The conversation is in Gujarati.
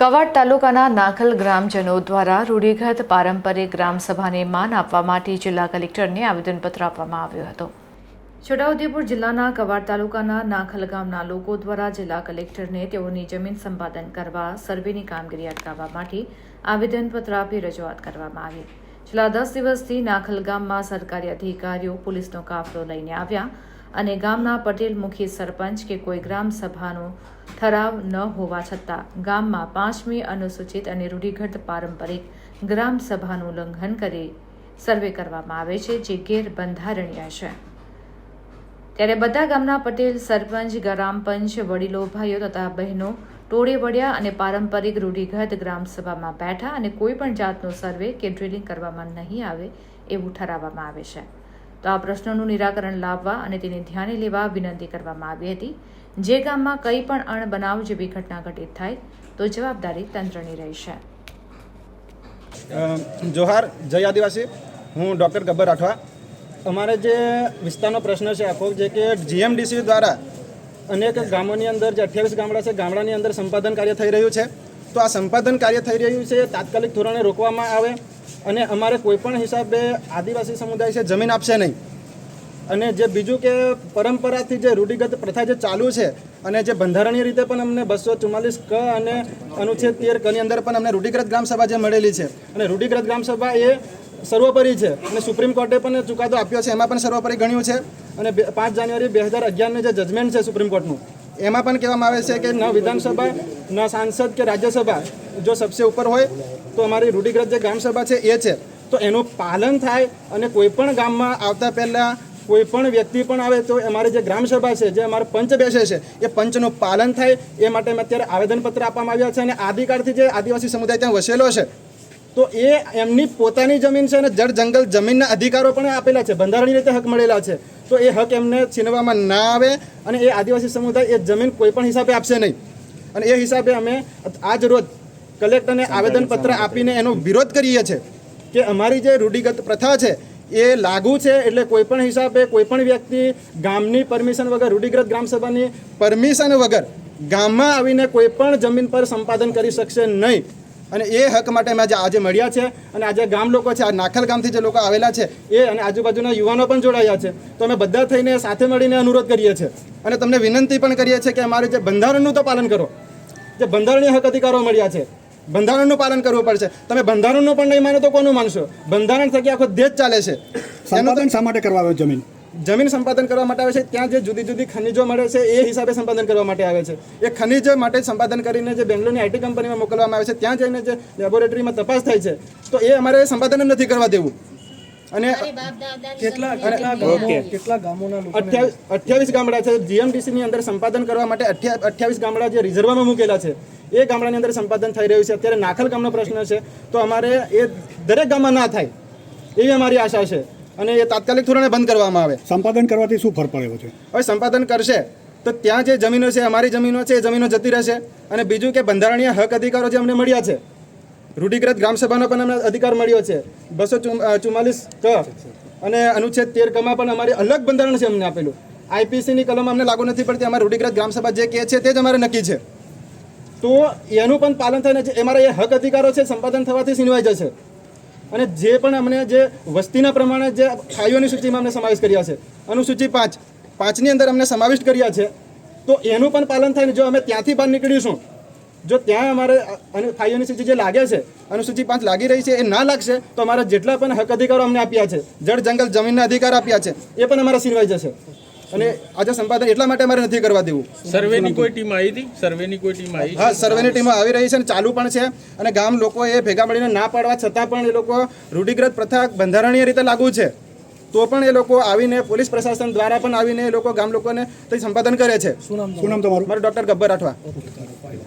કવાડ તાલુકાના નાખલ ગ્રામજનો દ્વારા રૂઢિગત પારંપરિક ગ્રામસભાને માન આપવા માટે જિલ્લા કલેક્ટરને આવેદનપત્ર આપવામાં આવ્યું હતું. છોટાઉદેપુર જિલ્લાના કવાડ તાલુકાના નાખલ ગામના લોકો દ્વારા જિલ્લા કલેક્ટરને તેઓની જમીન સંપાદન કરવા, સર્વેની કામગીરી અટકાવવા માટે આવેદનપત્ર આપી રજૂઆત કરવામાં આવી. છેલ્લા દસ દિવસથી નાખલ ગામમાં સરકારી અધિકારીઓ, પોલીસનો કાફલો લઈને આવ્યા અને ગામના પટેલ મુખી સરપંચ કે કોઈ ગ્રામ સભાનો ઠરાવ ન હોવા છતાં ગામમાં પાંચમી અનુસૂચિત અને રૂઢિગત પારંપરિક ગ્રામ સભાનું ઉલ્લંઘન કરી સર્વે કરવામાં આવે છે, જે ગેરબંધારણીય છે. ત્યારે બધા ગામના પટેલ, સરપંચ, ગ્રામ પંચ, વડીલો, ભાઈઓ તથા બહેનો, ટોળે વળ્યા અને પારંપરિક રૂઢિગત ગ્રામસભામાં બેઠા અને કોઈ પણ જાતનો સર્વે કે ડ્રિલિંગ કરવામાં નહીં આવે એવું ઠરાવવામાં આવે છે. તો આ પ્રશ્નોનું નિરાકરણ લાવવા અને તેને ધ્યાને લેવા વિનંતી કરવામાં આવી હતી. જે ગામમાં કંઈ પણ અણબનાવ જેવી ઘટના ઘટિત થાય, તો જવાબદારી તંત્રની રહેશે. જોહાર, જય આદિવાસી. હું ડૉક્ટર ગબ્બર રાઠવા. અમારે જે વિસ્તારનો પ્રશ્ન છે, આખો જે કે જીએમડીસી દ્વારા અનેક ગામોની અંદર જે અઠ્યાવીસ ગામડા છે, ગામડાની અંદર સંપાદન કાર્ય થઈ રહ્યું છે. તો આ સંપાદન કાર્ય થઈ રહ્યું છે તાત્કાલિક ધોરણે રોકવામાં આવે અને અમારે કોઈપણ હિસાબે આદિવાસી સમુદાય છે, જમીન આપશે નહીં. અને જે બીજું કે પરંપરાથી જે રૂઢિગત પ્રથા જે ચાલુ છે, અને જે બંધારણીય રીતે પણ અમને બસો ચુમ્માલીસ ક અને અનુચ્છેદ તેર કની અંદર પણ અમને રૂઢિગત ગ્રામસભા જે મળેલી છે. અને રૂઢિગત ગ્રામસભા એ સર્વોપરી છે. અને સુપ્રીમ કોર્ટે પણ ચુકાદો આપ્યો છે, એમાં પણ સર્વોપરી ગણ્યું છે. અને પાંચ જાન્યુઆરી બે હજાર અગિયારનું જે જજમેન્ટ છે સુપ્રીમ કોર્ટનું એમાં પણ કહેવામાં આવે છે કે ન વિધાનસભા, ન સાંસદ કે રાજ્યસભા જો સબસે ઉપર હોય, તો અમારી રૂઢિગત જે ગ્રામસભા છે એ છે. તો એનું પાલન થાય અને કોઈ પણ ગામમાં આવતા પહેલાં કોઈ પણ વ્યક્તિ પણ આવે તો અમારી જે ગ્રામસભા છે, જે અમારો પંચ બેસે છે, એ પંચનું પાલન થાય. એ માટે અમે અત્યારે આવેદનપત્ર આપવામાં આવ્યા છે અને આદિકાળથી જે આદિવાસી સમુદાય ત્યાં વસેલો છે, તો એ એમની પોતાની જમીન છે અને જળ જંગલ જમીનના અધિકારો પણ આપેલા છે. બંધારણીય રીતે હક મળેલા છે. તો એ હક એમને છીનવામાં ના આવે અને એ આદિવાસી સમુદાય એ જમીન કોઈ પણ હિસાબે આપશે નહીં. અને એ હિસાબે અમે આજ રોજ કલેક્ટરને આવેદનપત્ર આપીને એનો વિરોધ કરીએ છીએ કે અમારી જે રૂઢિગત પ્રથા છે એ લાગુ છે એટલે કોઈ પણ હિસાબે કોઈ પણ વ્યક્તિ ગામની પરમિશન વગર રૂઢિગ્રત ગ્રામસભાની પરમિશન વગર ગામમાં આવીને કોઈ પણ જમીન પર સંપાદન કરી શકશે નહીં. અને એ હક માટે અમે આજે આજે મળ્યા છે અને આજે ગામ લોકો છે, આ નાખલ ગામથી જે લોકો આવેલા છે, એ અને આજુબાજુના યુવાનો પણ જોડાયા છે. તો અમે બધા થઈને સાથે મળીને અનુરોધ કરીએ છીએ. અને તમને વિનંતી પણ કરીએ છીએ કે અમારે જે બંધારણનું તો પાલન કરો. જે બંધારણીય હક અધિકારો મળ્યા છે, બંધારણનું પાલન કરવું પડશે. તમે બંધારણનું પણ નહીં માનો તો કોનું માનશો? બંધારણ થકી આખો દેશ ચાલે છે. શા માટે કરવા આવે જમીન? જમીન સંપાદન કરવા માટે આવે છે ત્યાં જે જુદી જુદી ખનિજો મળે છે એ હિસાબે સંપાદન કરવા માટે આવે છે. એ ખનિજ માટે સંપાદન કરીને જે બેંગ્લોરની આઈટી કંપનીમાં મોકલવામાં આવે છે ત્યાં જઈને જે લેબોરેટરીમાં તપાસ થાય છે તો એ અમારે સંપાદન નથી કરવા દેવું. અને કેટલા કેટલા ગામો ગામોના અઠ્યાવીસ ગામડા છે જીએમડીસીની અંદર સંપાદન કરવા માટે અઠ્યા અઠ્યાવીસ ગામડા જે રિઝર્વમાં મૂકેલા છે એ ગામડાની અંદર સંપાદન થઈ રહ્યું છે. અત્યારે નાખલ ગામનો પ્રશ્ન છે તો અમારે એ દરેક ગામમાં ના થાય એવી અમારી આશા છે. અને એ તાત્કાલિક ધોરણે બંધ કરવામાં આવે. સંપાદન કરવાથી શું ફરક પડ્યો છે? હવે સંપાદન કરશે તો ત્યાં જે જમીનો છે અમારી જમીનો છે એ જમીનો જતી રહેશે. અને બીજું કે બંધારણીય હક અધિકારો જે અમને મળ્યા છે રૂઢિગ્રત ગ્રામસભાનો પણ અમને અધિકાર મળ્યો છે. બસો ચુમ્માલીસ ક અને અનુચ્છેદ તેર કમાં પણ અમારે અલગ બંધારણ છે અમને આપેલું. આઈપીસીની કલમ અમને લાગુ નથી પડતી અમારે રૂઢિગ્રત ગ્રામસભા જે કહે છે તે જ અમારે નક્કી છે. તો એનું પણ પાલન થઈને એ મારા એ હક અધિકારો છે સંપાદન થવાથી છીનવાઈ જશે. અને જે પણ અમને જે વસ્તીના પ્રમાણે જે ખાઈઓની સૂચિમાં અમને સમાવેશ કર્યા છે, અનુસૂચિ પાંચ, પાંચની અંદર અમને સમાવિષ્ટ કર્યા છે, તો એનું પણ પાલન થાય ને જો અમે ત્યાંથી બહાર નીકળીશું, જો ત્યાં અમારે અને ફાઈઓની સૂચિ જે લાગે છે, અનુસૂચિ પાંચ લાગી રહી છે, એ ના લાગશે, તો અમારા જેટલા પણ હક અધિકારો અમને આપ્યા છે, જળ, જંગલ, જમીનના અધિકાર આપ્યા છે, એ પણ અમારા સિરવાઈ જશે. અને આજે સંપાદન એટલા માટે અમારે નથી કરવા દેવું. સર્વેની કોઈ ટીમ આવી હતી? સર્વેની કોઈ ટીમ આવી હા સર્વેની ટીમો આવી રહી છે અને ચાલુ પણ છે. અને ગામ લોકો એ ભેગા મળીને ના પાડવા છતાં પણ એ લોકો રૂઢિગ્રત પ્રથા બંધારણીય રીતે લાગુ છે. તો પણ એ લોકો આવીને પોલીસ પ્રશાસન દ્વારા પણ આવીને એ લોકો ગામ લોકોને તે સંપાદન કરે છે. શું નામ તમારું? મારું ડૉક્ટર ગબ્બર રાઠવા.